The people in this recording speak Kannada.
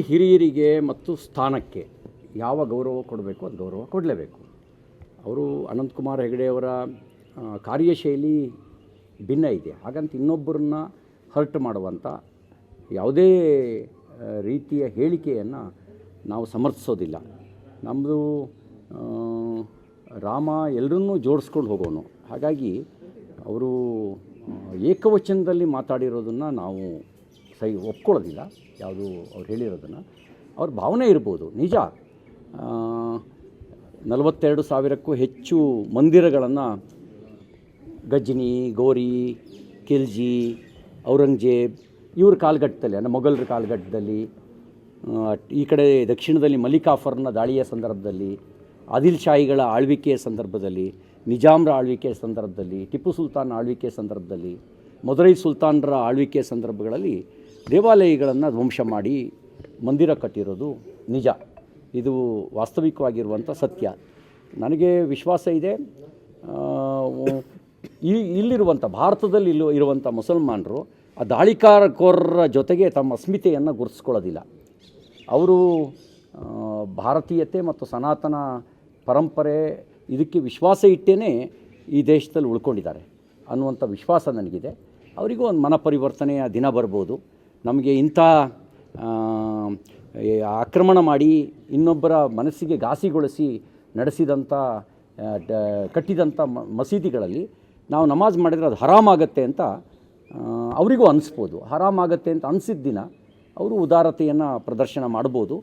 ಹಿರಿಯರಿಗೆ ಮತ್ತು ಸ್ಥಾನಕ್ಕೆ ಯಾವ ಗೌರವ ಕೊಡಬೇಕು ಅದು ಗೌರವ ಕೊಡಲೇಬೇಕು. ಅವರು ಅನಂತಕುಮಾರ್ ಹೆಗಡೆಯವರ ಕಾರ್ಯಶೈಲಿ ಭಿನ್ನ ಇದೆ. ಹಾಗಂತ ಇನ್ನೊಬ್ಬರನ್ನ ಹರ್ಟ್ ಮಾಡುವಂಥ ಯಾವುದೇ ರೀತಿಯ ಹೇಳಿಕೆಯನ್ನು ನಾವು ಸಮರ್ಥಿಸೋದಿಲ್ಲ. ನಮ್ಮದು ರಾಮ ಎಲ್ಲರನ್ನೂ ಜೋಡಿಸ್ಕೊಂಡು ಹೋಗೋನು. ಹಾಗಾಗಿ ಅವರು ಏಕವಚನದಲ್ಲಿ ಮಾತಾಡಿರೋದನ್ನು ನಾವು ಸೈ ಒಪ್ಕೊಳ್ಳೋದಿಲ್ಲ. ಯಾವುದು ಅವ್ರು ಹೇಳಿರೋದನ್ನು. ಅವ್ರ ಭಾವನೆ ಇರ್ಬೋದು. ನಿಜ. ನಲವತ್ತೆರಡು ಸಾವಿರಕ್ಕೂ ಹೆಚ್ಚು ಮಂದಿರಗಳನ್ನು ಗಜ್ನಿ ಗೋರಿ ಖಿಲ್ಜಿ ಔರಂಗಜೇಬ್ ಇವ್ರ ಕಾಲಘಟ್ಟದಲ್ಲಿ ಅಂದರೆ ಮೊಘಲರ ಕಾಲಘಟ್ಟದಲ್ಲಿ ಆ, ಈ ಕಡೆ ದಕ್ಷಿಣದಲ್ಲಿ ಮಲ್ಲಿಕಾಫರ್ನ ದಾಳಿಯ ಸಂದರ್ಭದಲ್ಲಿ ಆದಿಲ್ ಶಾಹಿಗಳ ಆಳ್ವಿಕೆಯ ಸಂದರ್ಭದಲ್ಲಿ ನಿಜಾಮ್ರ ಆಳ್ವಿಕೆಯ ಸಂದರ್ಭದಲ್ಲಿ ಟಿಪ್ಪು ಸುಲ್ತಾನ್ ಆಳ್ವಿಕೆಯ ಸಂದರ್ಭದಲ್ಲಿ ಮದುರೈ ಸುಲ್ತಾನರ ಆಳ್ವಿಕೆಯ ಸಂದರ್ಭಗಳಲ್ಲಿ ದೇವಾಲಯಗಳನ್ನು ಧ್ವಂಸ ಮಾಡಿ ಮಂದಿರ ಕಟ್ಟಿರೋದು ನಿಜ. ಇದು ವಾಸ್ತವಿಕವಾಗಿರುವಂಥ ಸತ್ಯ. ನನಗೆ ವಿಶ್ವಾಸ ಇದೆ. ಈ ಇಲ್ಲಿರುವಂಥ ಭಾರತದಲ್ಲಿ ಇಲ್ಲೂ ಇರುವಂಥ ಮುಸಲ್ಮಾನರು ಆ ದಾಳಿಕಾರಕೋರರ ಜೊತೆಗೆ ತಮ್ಮ ಅಸ್ಮಿತೆಯನ್ನು ಗುರುತಿಸ್ಕೊಳ್ಳೋದಿಲ್ಲ. ಅವರು ಭಾರತೀಯತೆ ಮತ್ತು ಸನಾತನ ಪರಂಪರೆ ಇದಕ್ಕೆ ವಿಶ್ವಾಸ ಇಟ್ಟೇ ಈ ದೇಶದಲ್ಲಿ ಉಳ್ಕೊಂಡಿದ್ದಾರೆ ಅನ್ನುವಂಥ ವಿಶ್ವಾಸ ನನಗಿದೆ. ಅವರಿಗೂ ಒಂದು ಮನಪರಿವರ್ತನೆಯ ದಿನ ಬರ್ಬೋದು. ನಮಗೆ ಇಂಥ ಆಕ್ರಮಣ ಮಾಡಿ ಇನ್ನೊಬ್ಬರ ಮನಸ್ಸಿಗೆ ಘಾಸಿಗೊಳಿಸಿ ನಡೆಸಿದಂಥ ಕಟ್ಟಿದಂಥ ಮಸೀದಿಗಳಲ್ಲಿ ನಾವು ನಮಾಜ್ ಮಾಡಿದರೆ ಅದು ಹರಾಮಾಗತ್ತೆ ಅಂತ ಅವರಿಗೂ ಅನಿಸ್ಬೋದು. ಹರಾಮಾಗತ್ತೆ ಅಂತ ಅನಿಸಿದ ದಿನ ಅವರು ಉದಾರತೆಯನ್ನು ಪ್ರದರ್ಶನ ಮಾಡ್ಬೋದು.